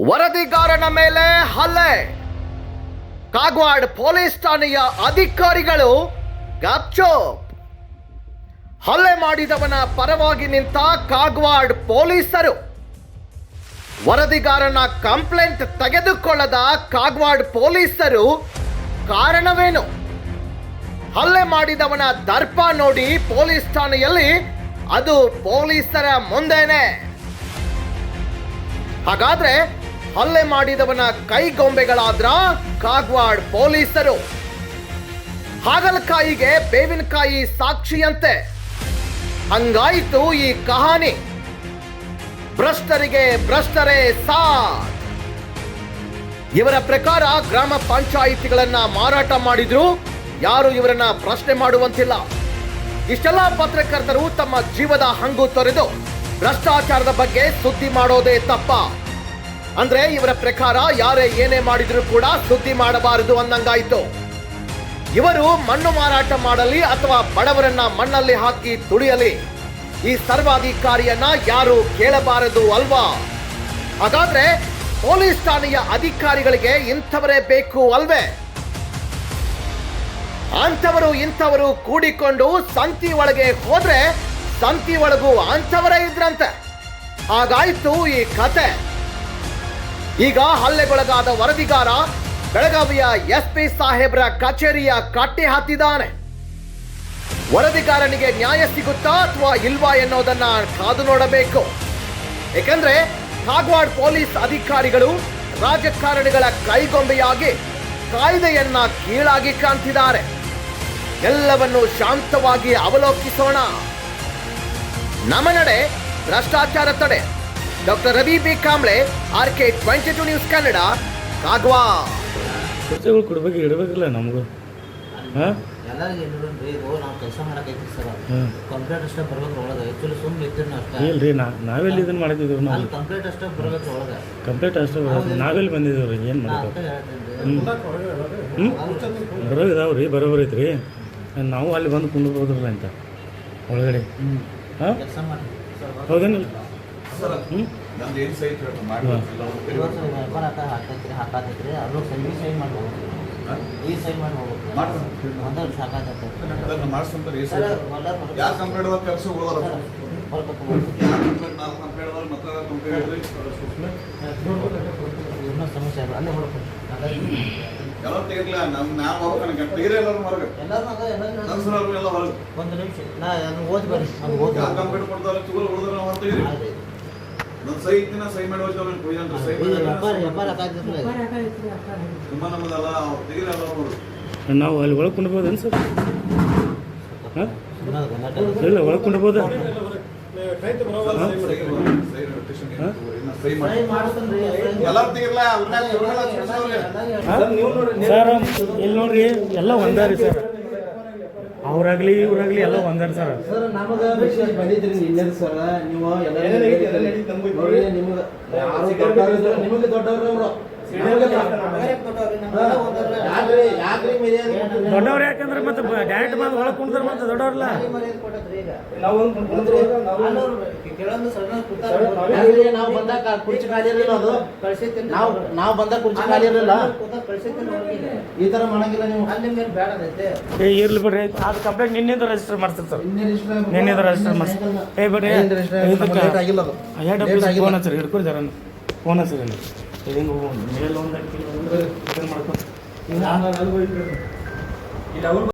ವರದಿಗಾರನ ಮೇಲೆ ಹಲ್ಲೆ. ಕಾಗವಾಡ್ ಪೊಲೀಸ್ ಠಾಣೆಯ ಅಧಿಕಾರಿಗಳು ಗಾಪ್ಚೋಪ್. ಹಲ್ಲೆ ಮಾಡಿದವನ ಪರವಾಗಿ ನಿಂತ ಕಾಗವಾಡ್ ಪೊಲೀಸರು. ವರದಿಗಾರನ ಕಂಪ್ಲೇಂಟ್ ತೆಗೆದುಕೊಳ್ಳದ ಕಾಗವಾಡ್ ಪೊಲೀಸರು ಕಾರಣವೇನು? ಹಲ್ಲೆ ಮಾಡಿದವನ ದರ್ಪ ನೋಡಿ ಪೊಲೀಸ್ ಠಾಣೆಯಲ್ಲಿ ಅದು ಪೊಲೀಸರ ಮುಂದೆನೆ. ಹಾಗಾದ್ರೆ ಹಲ್ಲೆ ಮಾಡಿದವನ ಕೈಗೊಂಬೆಗಳಾದ್ರ ಕಾಗ್ವಾಡ್ ಪೊಲೀಸರು. ಹಾಗಲಕಾಯಿಗೆ ಬೇವಿನಕಾಯಿ ಸಾಕ್ಷಿಯಂತೆ. ಹಂಗಾಯಿತು ಈ ಕಹಾನಿ. ಭ್ರಷ್ಟರಿಗೆ ಭ್ರಷ್ಟರೇ ಸಾ ಇವರ ಪ್ರಕಾರ ಗ್ರಾಮ ಪಂಚಾಯಿತಿಗಳನ್ನ ಮಾರಾಟ ಮಾಡಿದ್ರು, ಯಾರು ಇವರನ್ನ ಪ್ರಶ್ನೆ ಮಾಡುವಂತಿಲ್ಲ. ಇಷ್ಟೆಲ್ಲ ಪತ್ರಕರ್ತರು ತಮ್ಮ ಜೀವದ ಹಂಗು ತೊರೆದು ಭ್ರಷ್ಟಾಚಾರದ ಬಗ್ಗೆ ಸುದ್ದಿ ಮಾಡೋದೇ ತಪ್ಪ. ಅಂದ್ರೆ ಇವರ ಪ್ರಕಾರ ಯಾರೇ ಏನೇ ಮಾಡಿದ್ರು ಕೂಡ ಸುದ್ದಿ ಮಾಡಬಾರದು ಅನ್ನಂಗಾಯ್ತು. ಇವರು ಮಣ್ಣು ಮಾರಾಟ ಮಾಡಲಿ ಅಥವಾ ಬಡವರನ್ನ ಮಣ್ಣಲ್ಲಿ ಹಾಕಿ ತುಳಿಯಲಿ. ಈ ಸರ್ವಾಧಿಕಾರಿಯನ್ನ ಯಾರು ಕೇಳಬಾರದು ಅಲ್ವಾ? ಹಾಗಾದ್ರೆ ಪೊಲೀಸ್ ಠಾಣೆಯ ಅಧಿಕಾರಿಗಳಿಗೆ ಇಂಥವರೇ ಬೇಕು ಅಲ್ವೇ? ಅಂಥವರು ಇಂಥವರು ಕೂಡಿಕೊಂಡು ಸಂತಿ ಒಳಗೆ ಹೋದ್ರೆ ಸಂತಿ ಒಳಗೂ ಅಂಥವರೇ ಇದ್ರಂತೆ. ಹಾಗಾಯ್ತು ಈ ಕತೆ. ಈಗ ಹಲ್ಲೆಗೊಳಗಾದ ವರದಿಗಾರ ಬೆಳಗಾವಿಯ ಎಸ್ ಪಿ ಸಾಹೇಬ್ರ ಕಚೇರಿಯ ಕಟ್ಟಿ ಹಾಕಿದ್ದಾನೆ ವರದಿಗಾರನಿಗೆ ನ್ಯಾಯ ಸಿಗುತ್ತಾ ಅಥವಾ ಇಲ್ವಾ ಎನ್ನುವುದನ್ನ ಕಾದು ನೋಡಬೇಕು. ಏಕೆಂದ್ರೆ ಕಾಗವಾಡ್ ಪೊಲೀಸ್ ಅಧಿಕಾರಿಗಳು ರಾಜಕಾರಣಿಗಳ ಕೈಗೊಂಬೆಯಾಗಿ ಕಾಯ್ದೆಯನ್ನ ಕೀಳಾಗಿ ಕಾಣ್ತಿದ್ದಾರೆ. ಎಲ್ಲವನ್ನು ಶಾಂತವಾಗಿ ಅವಲೋಕಿಸೋಣ. ನಮ್ಮ ನಡೆ ಭ್ರಷ್ಟಾಚಾರ ತಡೆ. Doctor Ravi B. Kamble R K twenty two news Kannada Kagwad. ಖರ್ಚುಗಳು ಕೊಡ್ಬೇಕು ಇಡಬೇಕಲ್ಲ ನಮಗೂ. ಹಾಂ? ಎಲ್ಲರಿಗೆ ನಾವು ಕೆಲಸ ಮಾಡಕೈತಿ ಸರ್. ಹಾಂ. ಕಂಪ್ಲೇಂಟ್ ಅಷ್ಟೇ ಬರ್ಬೇಕು ಒಳಗೆ. ಆ್ಯಕ್ಚುಲಿ ಸುಮ್ಮನೆ ಇರ್ತೀನಿ ಅಷ್ಟೇ. ಇಲ್ರಿ ನಾ ನಾವೆಲ್ಲಿ ಇದನ್ನ ಮಾಡಿದ್ದೀವಿ ನಾವು? ಅಲ್ಲಿ ಕಂಪ್ಲೇಂಟ್ ಅಷ್ಟೇ ಬರ್ಬೇಕು ಒಳಗೆ. ಕಂಪ್ಲೀಟ್ ಅಷ್ಟೇ ಬರೋದು ನಾವೆಲ್ಲಿ ಬಂದಿದ್ದೀವಿ ರೀ. ಏನು ಹ್ಞೂ ಬರೋ ಇದಾವೆ ರೀ ಬರೋಬರ್ ಐತ್ರಿ. ನಾವು ಅಲ್ಲಿ ಬಂದು ಕುಂಡ್ಬೋದ್ರಲ್ಲ ಅಂತ. ಒಳಗಡೆ. ಹಾಂ? ಕೆಲಸ ಮಾಡಿ ಸರ್. ಹೌದೇನಿಲ್ಲ ಹಾಕೈತ್ರಿ ಸೈ ಈ ಸೈ ಮಾಡಿ ಹೋಗ್ಬೇಕು ಈ ಮಾಡಿ ಹೋಗ್ಬೇಕು ಸಾಕಾಗತ್ತೆ ಅದ ಅದ ಸಮಸ್ಯೆ ಅಲ್ಲ ಅಲ್ಲೇ ಹೊಡ್ಕೊಂಡು ಎಲ್ಲ ತೆಗಿರ್ಲ ನಮ್ ನಾವು ಹೋಗ್ತಾನೆ ತೆಗಿರಿ ಎಲ್ಲರೂ ಹೊರಗೆ. ಅದ ಎಲ್ಲ ಹೊರಗೆ. ಒಂದು ನಿಮಿಷ ನಾ ಓದ್ ಬರ್ರಿ ಕಂಪ್ಲೀಟ್ ಓದಿ ಯಾರು ಕಂಪ್ಲೇಂಟ್ ಕೊಡ್ತಾರೆ ಹೊಡೆದ್ರೆ ನಾವು. ನನ್ನ ಸೈ ಇತ್ತಿನ ಸೈ ಮಾಡಿ ಹೋಗ್ತಾವ ನಾನು ತುಂಬ ನಮ್ಮದಲ್ಲ ಅವ್ರು ಅವರು. ನಾವು ಅಲ್ಲಿ ಒಳಗೆ ಕುಂಡ್ಬೋದೇನು ಸರ್. ಇಲ್ಲ ಒಳಗೆ ಕುಂಡ್ಬೋದಾ. ಸರ್. ಇಲ್ಲಿ ನೋಡ್ರಿ ಎಲ್ಲ ಒಂದಾರಿ ಸರ್. ಅವ್ರಾಗ್ಲಿ ಇವ್ರಾಗ್ಲಿ ಎಲ್ಲ ಒಂದೇ ರೀ ಸರ್. ಸರ್ ನಮಗೆ ವಿಷಯ ಬಂದಿದ್ರಿ ನಿನ್ನೆ ಸರ್. ನೀವು ಎಲ್ಲ ನಿಮಗೆ ನಿಮಗ ಯಾರು ದೊಡ್ಡವ್ರು ನಿಮಗೆ ದೊಡ್ಡವ್ರು ದೊಡ್ಡವ್ರು ಯಾಕಂದ್ರೆ ಮತ್ತೆ ಡೈರೆಕ್ಟ್ ಬಂದು ಒಳಗೆ ಕುಂಡ್ತಾರೆ ಮತ್ತೆ ದೊಡ್ಡವ್ರಲ್ಲ. ನಾವು ಬಂದಾಗ ಕುರ್ಚಿ ಖಾಲಿ ಇರಲಿಲ್ಲ ಅದು? ಕಳ್ಸಿರ್ತೀನಿ. ನಾವು ನಾವು ಬಂದಾಗ ಕುರ್ಚಿ ಖಾಲಿ ಇರಲಿಲ್ಲ? ಕೂತಾರ ಕಳ್ಸಿರ್ತೀನಿ ಹೊರಗೆ. ಈ ತರ ಮಾಡಂಗಿಲ್ಲ ನೀವು. ಇರ್ಲಿ ಬಿಡ್ರಿ. ಅದು ಕಂಪ್ಲೇಂಟ್ ನಿನ್ನಿಂದ ರಿಜಿಸ್ಟರ್ ಮಾಡ್ತಾರೆ register ನಿನ್ನಿಂದ ರಿಜಿಸ್ಟರ್ ಮಾಡ್ಸಿ ಏ ಬಿಡ್ರಿ. ಫೋನ್ ಹಚ್ಚಿರಿ. ಹಿಡ್ಕೊರಿ ಜರ. ಫೋನ್ ಹಚ್ಚಿರಿ. ಅಲ್ಲಿ ಇದು ಹಿಂಗೆ ಮೇಲ್ ಒಂದು ಇದನ್ನ ಮಾಡ್ಕೊಂಡು. ಇಲ್ಲಿ ಅವ್ರು